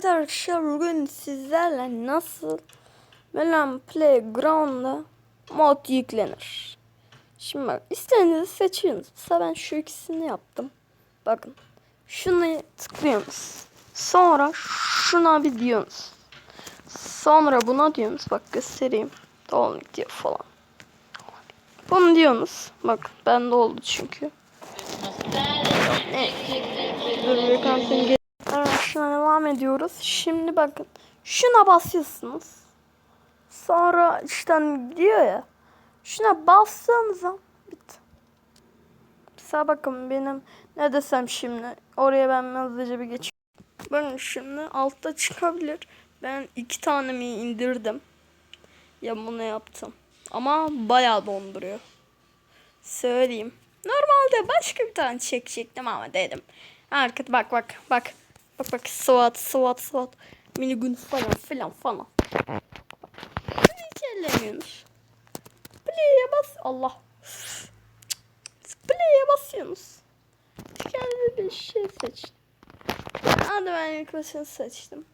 Evet arkadaşlar bugün sizlerle nasıl Melan Playground'da mod yüklenir. Şimdi bak istediğinizi seçiyorsunuz. Mesela ben şu ikisini yaptım. Bakın şunu tıklıyorsunuz. Sonra şuna bir diyorsunuz. Sonra buna diyorsunuz. Bak göstereyim. Download diyor falan. Bunu diyorsunuz. Bak bende oldu çünkü. Dur bir kampın gel- Evet şuna devam ediyoruz. Şimdi bakın. Şuna basıyorsunuz. Sonra işte diyor ya. Şuna bastığınız an bitti. Mesela bakın benim ne desem şimdi. Oraya ben hızlıca bir geçeyim. Bakın şimdi altta çıkabilir. Ben iki tane mi indirdim. Ya bunu yaptım. Ama bayağı donduruyor. Söyleyeyim. Normalde başka bir tane çekecektim ama dedim. Arkada bak bak bak. Bak bak SWAT SWAT SWAT. Minigun falan filan falan. Hiç ellemiyorsunuz. Play'e bas. Allah. Play'e basıyorsunuz. Kendi bir şey seçtim. Hadi ben ilk başını seçtim.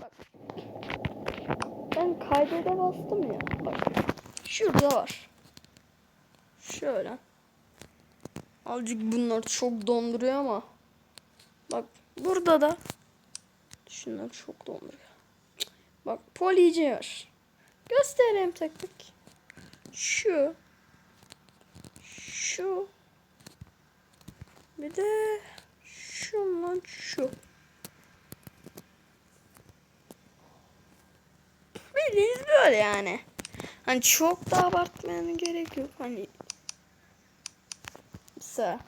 Bak. Ben kaydede bastım ya. Bak. Şurada var. Şöyle. Azıcık bunlar çok donduruyor ama. Bak burada da. Şunlar çok donduruyor. Bak police var. Göstereyim tek tek. Şu. Şu. Bir de şundan şu. Bildiğiniz böyle yani. Hani çok da abartmaya gerek yok. Hani Mesela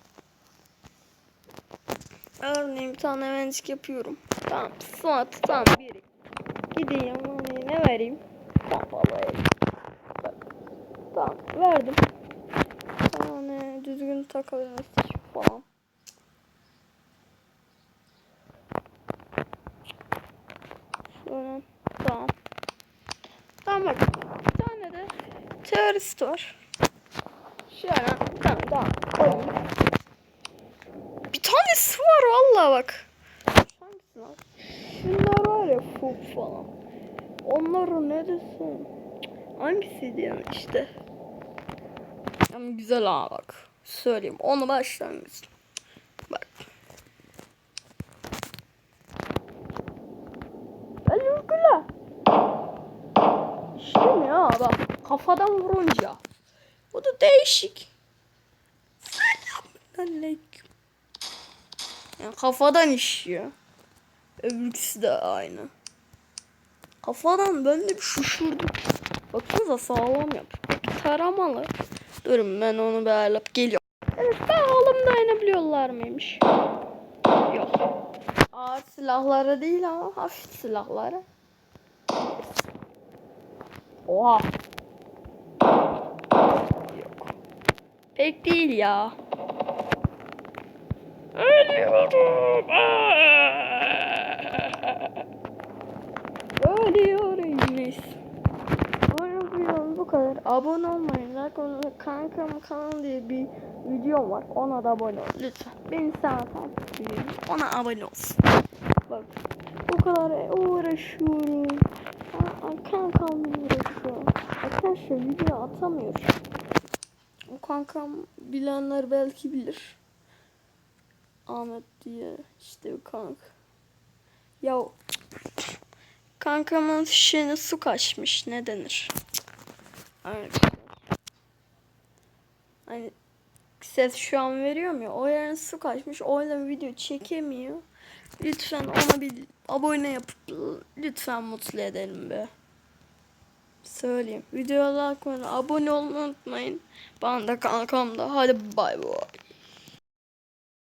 Örneğin bir tane hemencik yapıyorum. Tamam. Sonra tamam bir. Gideyim hani ne vereyim? Tamam. Bak. Tamam verdim. Yani düzgün takabilmesi falan. Şöyle tamam. Tamam bak. Bir tane de terörist var. Şöyle tamam tamam koyayım. Tanesi var valla bak. Hangisi lan? Şunlar var ya fuk falan. Onları ne desin? Hangisiydi yani işte. Ama güzel ha bak. Söyleyeyim onu başlangıç. Bak. Ben uygula. İşlemiyor ha bak. Kafadan vurunca. O da değişik. Selamünaleyküm. Yani kafadan işiyor. Öbürküsü de aynı. Kafadan ben de bir şuşurdum. Baksanıza sağlam yap. Taramalı. Durun ben onu bir ayarlayıp geliyorum. Evet bakalım dayanabiliyorlar mıymış? Yok. Ağır silahları değil ama hafif silahları. Oha. Yok. Pek değil ya. Ölüyorum. Ölüyorum. Neyse. Umarım bu kadar. Abone olmayı, like olmayı, kankam kanal diye bir videom var. Ona da abone ol lütfen. Beni sana tavsiye Ona abone olsun. Bak bu kadar uğraşıyorum. Aa, Kankamla uğraşıyorum. Arkadaşlar video atamıyorum. O kankam bilenler belki bilir. Ahmet diye işte bir kanka. Ya kankamın fişine su kaçmış ne denir? Hani ses şu an veriyorum ya o yerine su kaçmış o yüzden video çekemiyor. Lütfen ona bir abone yapıp lütfen mutlu edelim be. Söyleyeyim. Videoya like abone olmayı unutmayın. Bana da kankamda. Hadi bay bay.